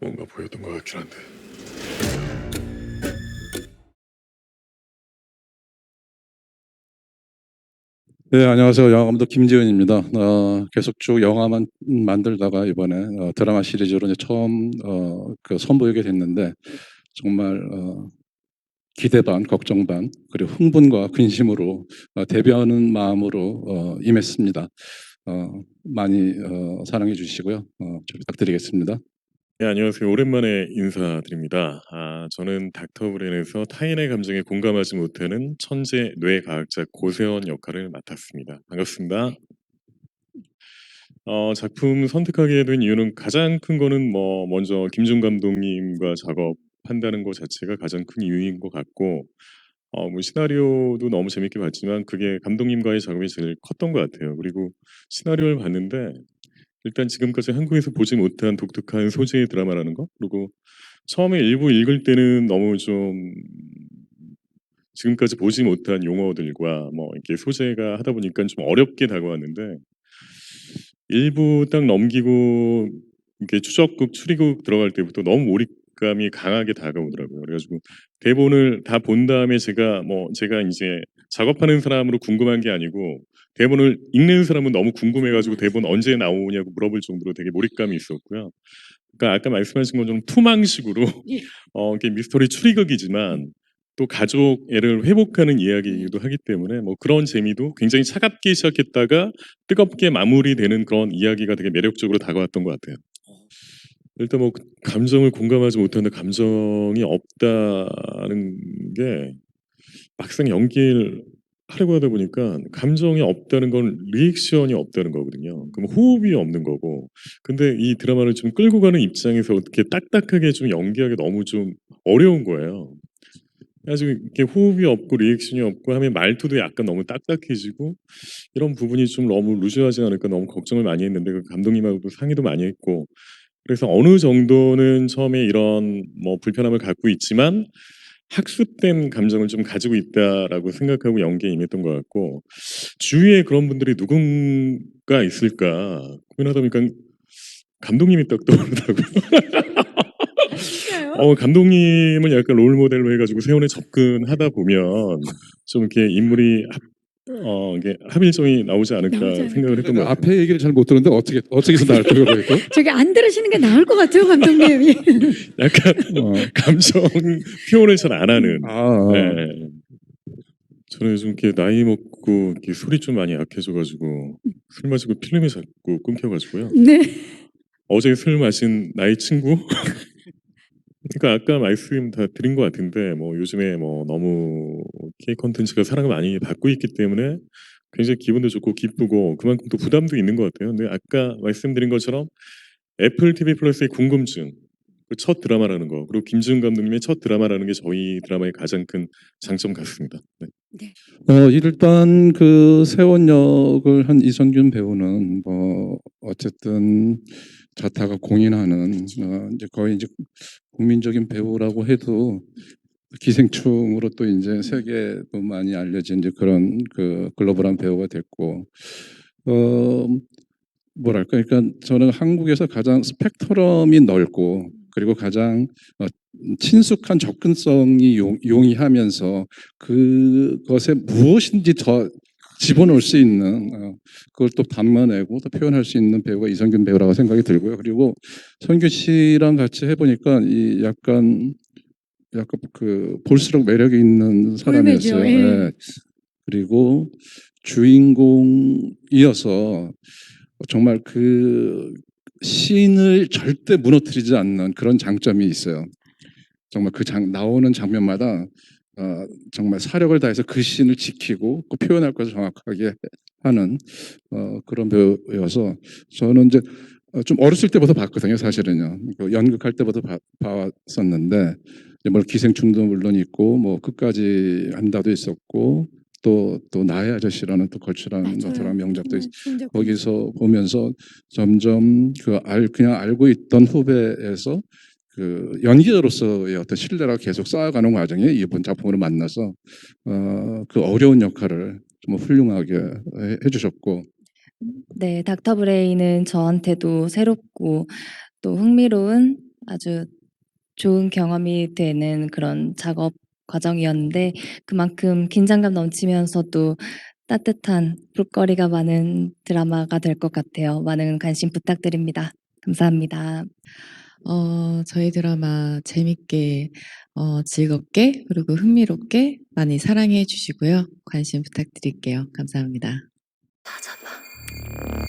뭔가 보였던 것 같긴 한데. 네, 안녕하세요. 영화 감독 김지은입니다. 어, 계속 쭉 영화만 만들다가 이번에 어, 드라마 시리즈로 이제 처음 어, 그 선보이게 됐는데 정말 어, 기대 반, 걱정 반, 그리고 흥분과 근심으로 어, 대비하는 마음으로 어, 임했습니다. 어, 많이 어, 사랑해 주시고요. 어, 잘 부탁드리겠습니다. 네, 안녕하세요. 오랜만에 인사드립니다. 아, 저는 닥터 브렌에서 타인의 감정에 공감하지 못하는 천재 뇌과학자 고세원 역할을 맡았습니다. 반갑습니다. 어, 작품 선택하게 된 이유는 가장 큰 거는 뭐 먼저 김준 감독님과 작업한다는 것 자체가 가장 큰 이유인 것 같고 어, 뭐 시나리오도 너무 재밌게 봤지만 그게 감독님과의 작업이 제일 컸던 것 같아요. 그리고 시나리오를 봤는데 일단 지금까지 한국에서 보지 못한 독특한 소재의 드라마라는 거 그리고 처음에 일부 읽을 때는 너무 좀 지금까지 보지 못한 용어들과 뭐 이렇게 소재가 하다 보니까 좀 어렵게 다가왔는데 일부 딱 넘기고 이렇게 추적극 추리극 들어갈 때부터 너무 몰입 감이 강하게 다가오더라고요. 그래가지고 대본을 다 본 다음에 제가 뭐 제가 이제 작업하는 사람으로 궁금한 게 아니고 대본을 읽는 사람은 너무 궁금해가지고 대본 언제 나오냐고 물어볼 정도로 되게 몰입감이 있었고요. 그러니까 아까 말씀하신 것처럼 투망식으로 예. 어 이게 미스터리 추리극이지만 또 가족 애를 회복하는 이야기이기도 하기 때문에 뭐 그런 재미도 굉장히 차갑게 시작했다가 뜨겁게 마무리되는 그런 이야기가 되게 매력적으로 다가왔던 것 같아요. 일단 뭐 감정을 공감하지 못하는데 감정이 없다는 게 막상 연기를 하려고 하다 보니까 감정이 없다는 건 리액션이 없다는 거거든요. 그럼 호흡이 없는 거고. 근데 이 드라마를 좀 끌고 가는 입장에서 어떻게 딱딱하게 좀 연기하기 너무 좀 어려운 거예요. 그래 가지고 이렇게 호흡이 없고 리액션이 없고 하면 말투도 약간 너무 딱딱해지고 이런 부분이 좀 너무 루즈하지 않을까 너무 걱정을 많이 했는데 그 감독님하고도 상의도 많이 했고 그래서 어느 정도는 처음에 이런 뭐 불편함을 갖고 있지만 학습된 감정을 좀 가지고 있다라고 생각하고 연기에 임했던 것 같고 주위에 그런 분들이 누군가 있을까 고민하다 보니까 감독님이 딱 떠오르더라고요. 어, 감독님을 약간 롤 모델로 해가지고 세원에 접근하다 보면 좀 이렇게 인물이 합, 어, 이게 합일점이 나오지 않을까 나오지 않을까. 생각을 했던 것 같아요. 앞에 얘기를 잘 못 들었는데 어떻게 어떻게 해서 나을 거라고 했고? 저기 안 들으시는 게 나을 것 같아요, 감독님. 약간 어. 감정 표현을 잘 안 하는. 아, 아. 네. 저는 요즘 이렇게 나이 먹고 이렇게 소리 좀 많이 약해져가지고 술 마시고 필름이 자꾸 끊겨가지고요. 네. 어제 술 마신 나의 친구. 그러니까 아까 말씀 다 드린 것 같은데 뭐 요즘에 뭐 너무 K 컨텐츠가 사랑을 많이 받고 있기 때문에 굉장히 기분도 좋고 기쁘고 그만큼 또 부담도 있는 것 같아요. 근데 아까 말씀드린 것처럼 애플 TV 플러스의 궁금증 그 첫 드라마라는 거 그리고 김지훈 감독님의 첫 드라마라는 게 저희 드라마의 가장 큰 장점 같습니다. 네. 어, 일단 그 세원 역을 한 이선균 배우는 뭐 어쨌든 자타가 공인하는 어, 이제 거의 이제 국민적인 배우라고 해도 기생충으로 또 이제 세계도 많이 알려진 이제 그런 그 글로벌한 배우가 됐고 어 뭐랄까 그러니까 저는 한국에서 가장 스펙트럼이 넓고 그리고 가장 어, 친숙한 접근성이 용, 용이하면서 그것에 무엇인지 더 집어넣을 수 있는 어, 그걸 또 담아내고 또 표현할 수 있는 배우가 이성균 배우라고 생각이 들고요. 그리고 성균 씨랑 같이 해보니까 이 약간 약간 그 볼수록 매력이 있는 사람이었어요. 예. 예. 그리고 주인공이어서 정말 그 신을 절대 무너뜨리지 않는 그런 장점이 있어요. 정말 그 장, 나오는 장면마다 어, 정말 사력을 다해서 그 신을 지키고 그 표현할 것을 정확하게 하는 어, 그런 배우여서 저는 이제 어, 좀 어렸을 때부터 봤거든요, 사실은요. 그 연극할 때부터 봐, 봤었는데 뭐 기생충도 물론 있고 뭐 끝까지 한다도 있었고 또 또 나의 아저씨라는 또 걸출한. 드라마 명작도 있, 좋은 작품. 거기서 보면서 점점 그 알 그냥 알고 있던 후배에서 그 연기자로서의 어떤 신뢰가 계속 쌓아가는 과정에 이번 작품으로 만나서 어, 그 어려운 역할을 좀 훌륭하게 해- 해주셨고 네, 닥터 브레인은 저한테도 새롭고 또 흥미로운 아주 좋은 경험이 되는 그런 작업 과정이었는데 그만큼 긴장감 넘치면서도 따뜻한 볼거리가 많은 드라마가 될 것 같아요. 많은 관심 부탁드립니다. 감사합니다. 어, 저희 드라마 재밌게, 어, 즐겁게, 그리고 흥미롭게 많이 사랑해 주시고요. 관심 부탁드릴게요. 감사합니다. 찾아봐.